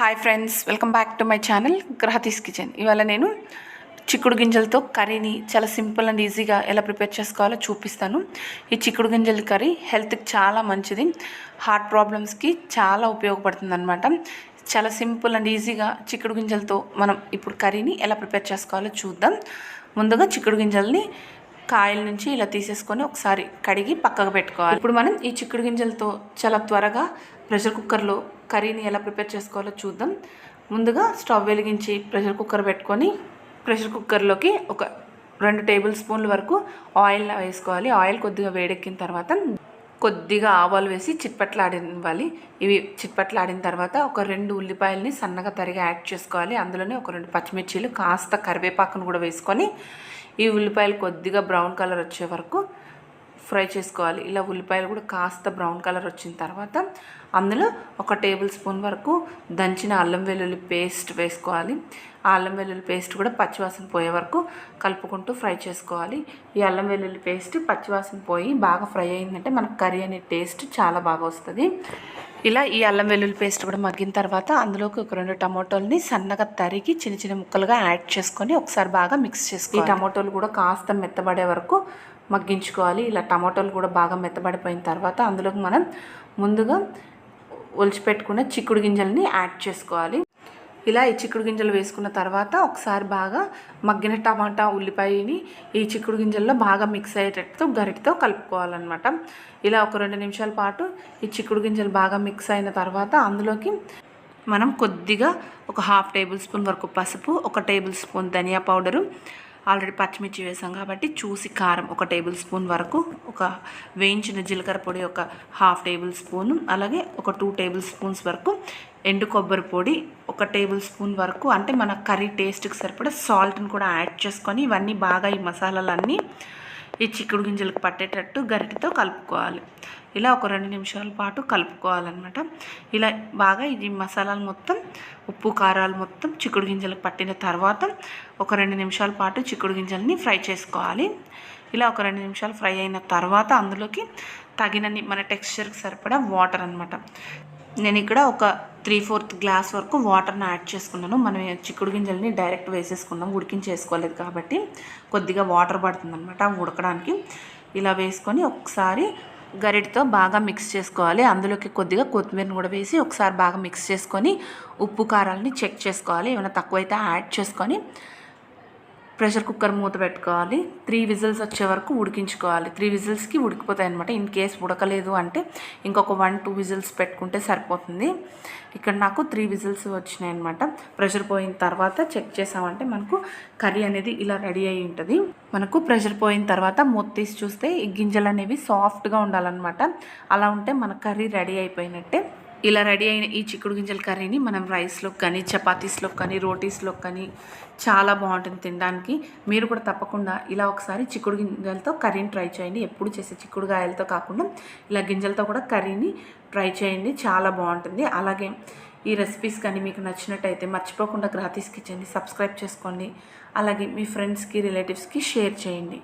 Hi friends welcome back to my channel గ్రహతీస్ kitchen ఇవాళ నేను చిక్కుడు గింజలతో కర్రీని చాలా సింపుల్ అండ్ ఈజీగా ఎలా ప్రిపేర్ చేసుకోవాలో చూపిస్తాను. ఈ చిక్కుడు గింజల కర్రీ హెల్త్కి చాలా మంచిది. హార్ట్ ప్రాబ్లమ్స్కి చాలా ఉపయోగపడుతుంది అనమాట చాలా సింపుల్ అండ్ ఈజీగా చిక్కుడు గింజలతో మనం ఇప్పుడు కర్రీని ఎలా ప్రిపేర్ చేసుకోవాలో చూద్దాం. ముందుగా చిక్కుడు గింజల్ని కాయల నుంచి ఇలా తీసేసుకొని ఒకసారి కడిగి పక్కకు పెట్టుకోవాలి. ఇప్పుడు మనం ఈ చిక్కుడు గింజలతో చాలా త్వరగా ప్రెషర్ కుక్కర్లో కర్రీని ఎలా ప్రిపేర్ చేసుకోవాలో చూద్దాం. ముందుగా స్టవ్ వెలిగించి ప్రెషర్ కుక్కర్ పెట్టుకొని ప్రెషర్ కుక్కర్లోకి ఒక రెండు టేబుల్ స్పూన్ల వరకు ఆయిల్ వేసుకోవాలి. ఆయిల్ కొద్దిగా వేడెక్కిన తర్వాత కొద్దిగా ఆవాలు వేసి చిట్పట్లాడివ్వాలి. ఇవి చిట్పట్లాడిన తర్వాత ఒక రెండు ఉల్లిపాయలని సన్నగా తరిగి యాడ్ చేసుకోవాలి. అందులోనే ఒక రెండు పచ్చిమిర్చీలు కాస్త కరివేపాకును కూడా వేసుకొని ఈ ఉల్లిపాయలు కొద్దిగా బ్రౌన్ కలర్ వచ్చే వరకు ఫ్రై చేసుకోవాలి. ఇలా ఉల్లిపాయలు కూడా కాస్త బ్రౌన్ కలర్ వచ్చిన తర్వాత అందులో ఒక టేబుల్ స్పూన్ వరకు దంచిన అల్లం వెల్లుల్లి పేస్ట్ వేసుకోవాలి. ఆ అల్లం వెల్లుల్లి పేస్ట్ కూడా పచ్చివాసన పోయే వరకు కలుపుకుంటూ ఫ్రై చేసుకోవాలి. ఈ అల్లం వెల్లుల్లి పేస్ట్ పచ్చివాసన పోయి బాగా ఫ్రై అయిందంటే మనకు కర్రీ అనే టేస్ట్ చాలా బాగా వస్తుంది. ఇలా ఈ అల్లం వెల్లుల్లి పేస్ట్ కూడా మగ్గిన తర్వాత అందులోకి ఒక రెండు టమాటోల్ని సన్నగా తరిగి చిన్న చిన్న ముక్కలుగా యాడ్ చేసుకొని ఒకసారి బాగా మిక్స్ చేసుకోవాలి. ఈ టమాటోలు కూడా కాస్త మెత్తబడే వరకు మగ్గించుకోవాలి. ఇలా టమాటోలు కూడా బాగా మెత్తబడిపోయిన తర్వాత అందులోకి మనం ముందుగా ఒలిచిపెట్టుకున్న చిక్కుడు గింజల్ని యాడ్ చేసుకోవాలి. ఇలా ఈ చిక్కుడు గింజలు వేసుకున్న తర్వాత ఒకసారి బాగా మగ్గిన టమాటా ఉల్లిపాయని ఈ చిక్కుడు గింజల్లో బాగా మిక్స్ అయ్యేటట్టు గరిటతో కలుపుకోవాలన్నమాట. ఇలా ఒక రెండు నిమిషాల పాటు ఈ చిక్కుడు గింజలు బాగా మిక్స్ అయిన తర్వాత అందులోకి మనం కొద్దిగా ఒక హాఫ్ టేబుల్ స్పూన్ వరకు పసుపు ఒక టేబుల్ స్పూన్ ధనియా పౌడరు ఆల్రెడీ పచ్చిమిర్చి వేసాం కాబట్టి చూసి కారం ఒక టేబుల్ స్పూన్ వరకు ఒక వేయించిన జీలకర్ర పొడి ఒక హాఫ్ టేబుల్ స్పూన్ అలాగే ఒక టూ టేబుల్ స్పూన్స్ వరకు ఎండు కొబ్బరి పొడి ఒక టేబుల్ స్పూన్ వరకు అంటే మన కర్రీ టేస్ట్కి సరిపడే సాల్ట్ని కూడా యాడ్ చేసుకొని ఇవన్నీ బాగా ఈ మసాలాలన్నీ ఈ చిక్కుడు గింజలకు పట్టేటట్టు గరిటెతో కలుపుకోవాలి. ఇలా ఒక రెండు నిమిషాల పాటు కలుపుకోవాలన్నమాట. ఇలా బాగా ఇది మసాలాలు మొత్తం ఉప్పు కారాలు మొత్తం చిక్కుడు గింజలకు పట్టిన తర్వాత ఒక రెండు నిమిషాల పాటు చిక్కుడు గింజల్ని ఫ్రై చేసుకోవాలి. ఇలా ఒక రెండు నిమిషాలు ఫ్రై అయిన తర్వాత అందులోకి తగినన్ని మన టెక్స్చర్కి సరిపడా వాటర్ అనమాట నేను ఇక్కడ ఒక త్రీ ఫోర్త్ గ్లాస్ వరకు వాటర్ని యాడ్ చేసుకున్నాను. మనం చిక్కుడు గింజల్ని డైరెక్ట్ వేసేసుకున్నాం. ఉడికించేసుకోలేదు కాబట్టి కొద్దిగా వాటర్ పడుతుందనమాట ఉడకడానికి. ఇలా వేసుకొని ఒకసారి గరిటతో బాగా మిక్స్ చేసుకోవాలి. అందులోకి కొద్దిగా కొత్తిమీరని కూడా వేసి ఒకసారి బాగా మిక్స్ చేసుకొని ఉప్పు కారాలని చెక్ చేసుకోవాలి. ఏమైనా తక్కువైతే యాడ్ చేసుకొని ప్రెషర్ కుక్కర్ మూత పెట్టుకోవాలి. త్రీ విజిల్స్ వచ్చే వరకు ఉడికించుకోవాలి. త్రీ విజిల్స్కి ఉడికిపోతాయి అనమాట ఇన్ కేస్ ఉడకలేదు అంటే ఇంకొక వన్ టూ విజిల్స్ పెట్టుకుంటే సరిపోతుంది. ఇక్కడ నాకు త్రీ విజిల్స్ వచ్చినాయి అనమాట ప్రెషర్ పోయిన తర్వాత చెక్ చేసామంటే మనకు కర్రీ అనేది ఇలా రెడీ అయి ఉంటుంది. మనకు ప్రెషర్ పోయిన తర్వాత మూత తీసి చూస్తే ఈ గింజలు అనేవి సాఫ్ట్గా ఉండాలన్నమాట. అలా ఉంటే మన కర్రీ రెడీ అయిపోయినట్టే. ఇలా రెడీ అయిన ఈ చిక్కుడు గింజల కర్రీని మనం రైస్లో కానీ చపాతీస్లోకి కానీ రోటీస్లోకి కానీ చాలా బాగుంటుంది తినడానికి. మీరు కూడా తప్పకుండా ఇలా ఒకసారి చిక్కుడు గింజలతో కర్రీని ట్రై చేయండి. ఎప్పుడు చేసే చిక్కుడుగాయలతో కాకుండా ఇలా గింజలతో కూడా కర్రీని ట్రై చేయండి. చాలా బాగుంటుంది. అలాగే ఈ రెసిపీస్ కానీ మీకు నచ్చినట్టయితే మర్చిపోకుండా గ్రాతీస్ కిచెన్ని సబ్స్క్రైబ్ చేసుకోండి. అలాగే మీ ఫ్రెండ్స్కి రిలేటివ్స్కి షేర్ చేయండి.